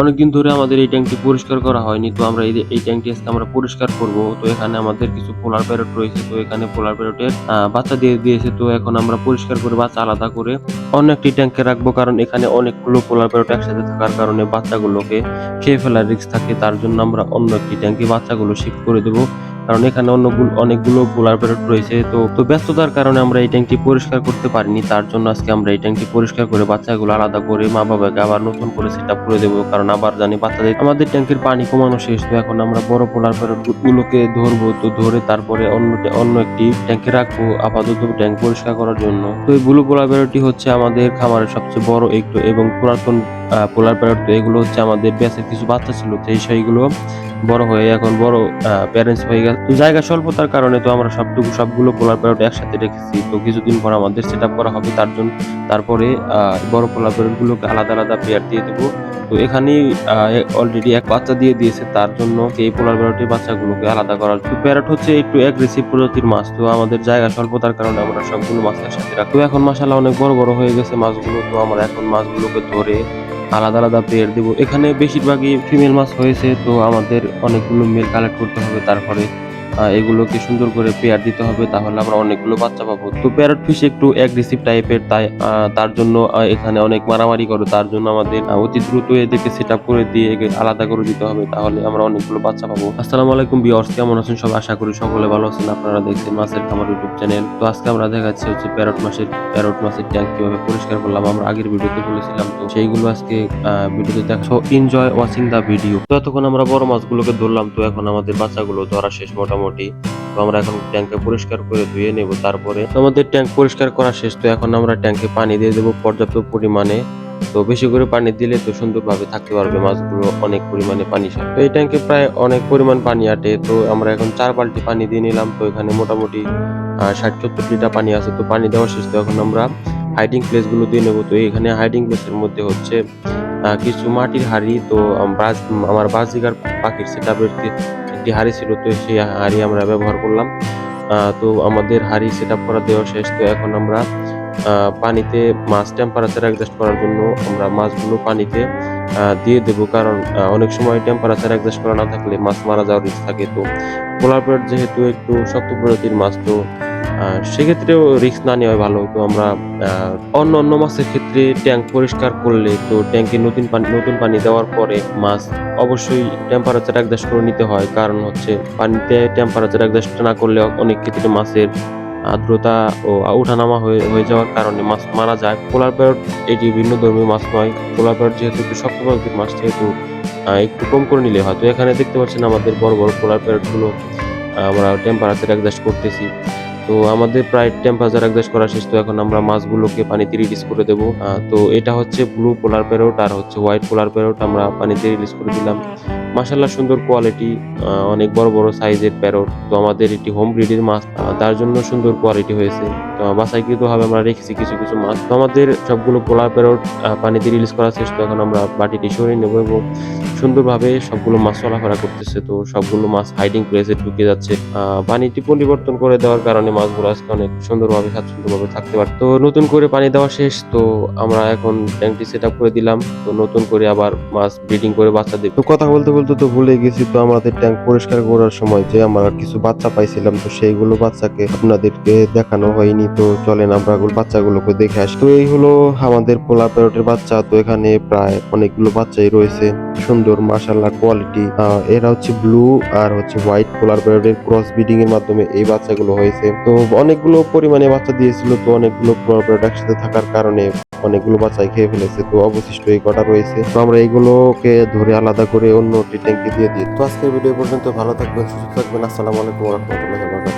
অনেকদিন ধরে আমাদের এই ট্যাঙ্কটি পরিষ্কার করা হয়নি, তো আমরা এই এই ট্যাঙ্কটি আজকে আমরা পরিষ্কার করব। তো এখানে আমাদের কিছু পোলার প্যারট রয়েছে, তো এখানে পোলার প্যারটের বাচ্চা দিয়ে দিয়েছে, তো এখন আমরা পরিষ্কার করে বাচ্চা আলাদা করে অন্য একটি ট্যাঙ্কে রাখব, কারণ এখানে অনেকগুলো পোলার প্যারট একসাথে থাকার কারণে বাচ্চাগুলোকে খেয়ে ফেলার রিস্ক থাকে, তার জন্য আমরা অন্য একটি ট্যাঙ্কে বাচ্চাগুলো শিফট করে দেবো। কারণ এখানে অন্যগুলো অনেকগুলো পোলার প্যারট রয়েছে। তো তো ব্যস্ততার কারণে আমরা এই ট্যাঙ্কটি পরিষ্কার করতে পারিনি। তার জন্য আজকে আমরা এই ট্যাঙ্কটি পরিষ্কার করে বাচ্চাগুলো আলাদা করে মা বাবাকে আবার নতুন করে সেট করে দেবো। কারণ আবার জানি বাচ্চাদের আমাদের ট্যাঙ্কের পানি কমানো শেষ। তো এখন আমরা বড় পোলার প্যারট গুলোকে ধরবো। তো ধরে তারপরে অন্য অন্য একটি ট্যাঙ্কে রাখব আপাতত ট্যাঙ্ক পরিষ্কার করার জন্য। তো এই ব্লু পোলার প্যারটটি হচ্ছে আমাদের খামারের সবচেয়ে বড় একটু এবং পুরাতন পোলার প্যারট তো এগুলো হচ্ছে আমাদের ব্যাসের কিছু বাচ্চা ছিল, তো সেইগুলো বড় হয়ে এখন বড় প্যারেন্টস হয়ে গেছে। তো জায়গা স্বল্পতার কারণে তো আমরা সবটুকু সবগুলো পোলার প্যারট একসাথে রেখেছি। তো কিছুদিন পর আমাদের সেট করা হবে, তার জন্য তারপরে বড় পোলার প্যারট গুলোকে আলাদা আলাদা পেয়ার দিয়ে দেবো। তো এখানেই অলরেডি এক বাচ্চা দিয়ে দিয়েছে, তার জন্য এই পোলার প্যারটের বাচ্চাগুলোকে আলাদা করার তো প্যারট হচ্ছে একটু অ্যাগ্রেসিভ প্রজাতির মাছ, তো আমাদের জায়গা স্বল্পতার কারণে আমরা সবগুলো মাছ একসাথে রাখি। তো এখন মাসালা অনেক বড় বড় হয়ে গেছে মাছগুলো, তো আমরা এখন মাছগুলোকে ধরে আলাদা আলাদা পেয়ার দেবো। এখানে বেশিরভাগই ফিমেল মাছ হয়েছে, তো আমাদের অনেকগুলো মেল কালেক্ট করতে হবে, তারপরে এগুলোকে সুন্দর করে পেয়ার দিতে হবে, তাহলে আমরা অনেকগুলো বাচ্চা পাবো। তো প্যারট ফিশ একটু অ্যাগ্রেসিভ টাইপের তাই তার জন্য এখানে অনেক মারামারি করে, তার জন্য আমাদের অতি দ্রুত এদেরকে সেট আপ করে দিয়ে আলাদা করে দিতে হবে, তাহলে আমরা অনেকগুলো বাচ্চা পাবো। আসসালামু আলাইকুম বিয়ার্স কেমন আছেন সব আশা করি সকলে ভালো আছেন, আপনারা দেখছেন মাছের খামার ইউটিউব চ্যানেল তো আজকে আমরা দেখাচ্ছি হচ্ছে প্যারট মাছের প্যারট মাছের ট্যাঙ্ক কীভাবে পরিষ্কার করলাম, আমরা আগের ভিডিওতে বলেছিলাম, তো সেইগুলো আজকে ভিডিওতে দেখছ এনজয় ওয়াচিং দা ভিডিও তো এতক্ষণ আমরা বড় মাছগুলোকে ধরলাম, তো এখন আমাদের বাচ্চাগুলো ধরা শেষ, মোটামুটি তো আমরা এখন ট্যাঙ্কে পরিষ্কার করে ধুয়ে নেব, তারপরে আমাদের ট্যাঙ্ক পরিষ্কার করা শেষ, তো এখন আমরা ট্যাঙ্কে পানি দিয়ে দেবো পর্যাপ্ত পরিমাণে। তো বেশি করে পানি দিলে তো সুন্দরভাবে থাকতে পারবে মাছগুলো, অনেক পরিমাণে পানি তো এই ট্যাঙ্কে প্রায় অনেক পরিমাণ পানি আটে, তো আমরা এখন চার বালতি পানি দিয়ে নিলাম, তো এখানে মোটামুটি ষাট সত্তর লিটার পানি আছে, তো পানি দেওয়া শেষ, তো এখন আমরা হাইডিং প্লেসগুলো দিয়ে নেব। তো এখানে হাইডিং প্লেসের মধ্যে হচ্ছে কিছু মাটির হাড়ি, তো আমার বাজিগার পাখির সেটআপের একটি হাড়ি ছিল, তো সেই হাড়ি আমরা ব্যবহার করলাম। তো আমাদের হাড়ি সেট আপ করা দেওয়া শেষ। তো এখন আমরা পানিতে মাছ টেম্পারেচার অ্যাডজাস্ট করার জন্য আমরা মাছগুলো পানিতে দিয়ে দেবো। কারণ অনেক সময় টেম্পারেচার অ্যাডজাস্ট করা না থাকলে মাছ মারা যাওয়ার রিস্ক থাকে। তো পোলার প্লেট যেহেতু একটু শক্ত প্রজাতির মাছ, তো সেক্ষেত্রেও রিস্ক না নেওয়া ভালো। তো আমরা অন্য অন্য মাছের ক্ষেত্রে ট্যাঙ্ক পরিষ্কার করলে তো ট্যাঙ্কে নতুন পানি নতুন পানি দেওয়ার পরে মাছ অবশ্যই টেম্পারেচার অ্যাডজাস্ট করে নিতে হয়। কারণ হচ্ছে পানিতে টেম্পারেচার অ্যাডজাস্ট না করলে অনেক ক্ষেত্রে মাছের আর্দ্রতা ও ওঠানামা হয়ে হয়ে যাওয়ার কারণে মাছ মারা যায়। পোলার প্যারট এটি ভিন্ন ধর্মীয় মাছ নয়। পোলার প্যারট যেহেতু একটু শক্ত প্রজাতির মাছ যেহেতু একটু কম করে নিলে হয় তো এখানে দেখতে পাচ্ছেন আমাদের বড় বড় পোলার প্যারটগুলো আমরা টেম্পারেচার অ্যাডজাস্ট করতেছি। তো আমাদের প্রায় টেম্পারেচার অ্যাডজাস্ট করা শেষ তো এখন আমরা মাছগুলোকে পানিতে রিলিজ করে দেবো। তো এটা হচ্ছে ব্লু পোলার প্যারোট আর হচ্ছে হোয়াইট পোলার প্যারোট আমরা পানিতে রিলিজ করে দিলাম। মাসাল্লাহ সুন্দর কোয়ালিটি অনেক বড় বড় সাইজের প্যারোট তো আমাদের এটি হোম ব্রিডের মাছ তার জন্য সুন্দর কোয়ালিটি হয়েছে। তো বাসাইকৃত ভাবে আমরা রেখেছি কিছু কিছু মাছ। তো আমাদের সবগুলো প্যারট পানিতে রিলিজ করা শেষ তো এখন আমরা বাটিটি সরিয়ে নেব এবং সুন্দরভাবে সবগুলো মাছ চলাফেরা করতেছে। তো সবগুলো মাছ হাইডিং প্লেসে ঢুকে যাচ্ছে। পানিটি পরিবর্তন করে দেওয়ার কারণে মাছগুলো আজকে অনেক সুন্দরভাবে, স্বাচ্ছন্দ্যভাবে থাকতে পারে তো নতুন করে পানি দেওয়া শেষ। তো আমরা এখন ট্যাঙ্কটি সেট আপ করে দিলাম। তো নতুন করে আবার মাছ ব্রিডিং করে বাচ্চা দেবে। তো কথা বলতে বলতে তো ভুলে গেছি। তো আমাদের ট্যাঙ্ক পরিষ্কার করার সময় যে আমরা কিছু বাচ্চা পাইছিলাম, তো সেইগুলো বাচ্চাকে আপনাদেরকে দেখানো হয়নি। তো চলেন আমরা বাচ্চাগুলোকে দেখে আসি। তো এই হলো আমাদের পোলা প্যারটের বাচ্চা। তো এখানে প্রায় অনেকগুলো বাচ্চাই রয়েছে। সুন্দর মাশাল্লাহ কোয়ালিটি এরা হচ্ছে ব্লু আর হচ্ছে হোয়াইট পোলার প্যারটের ক্রস ব্রিডিং এর মাধ্যমে এই বাচ্চাগুলো হয়েছে। তো অনেকগুলো পরিমাণে বাচ্চা দিয়েছিল। তো অনেকগুলো পোলার প্যারট একসাথে থাকার কারণে অনেকগুলো বাচ্চাই খেয়ে ফেলেছে। তো অবশিষ্ট এই কটা রয়েছে। তো আমরা এইগুলোকে ধরে আলাদা করে অন্য ট্যাঙ্কে দিয়ে দিই। তো আজকের ভিডিও পর্যন্ত ভালো থাকবেন, সুস্থ থাকবেন। আসসালামু আলাইকুম রহমতুল্লাহ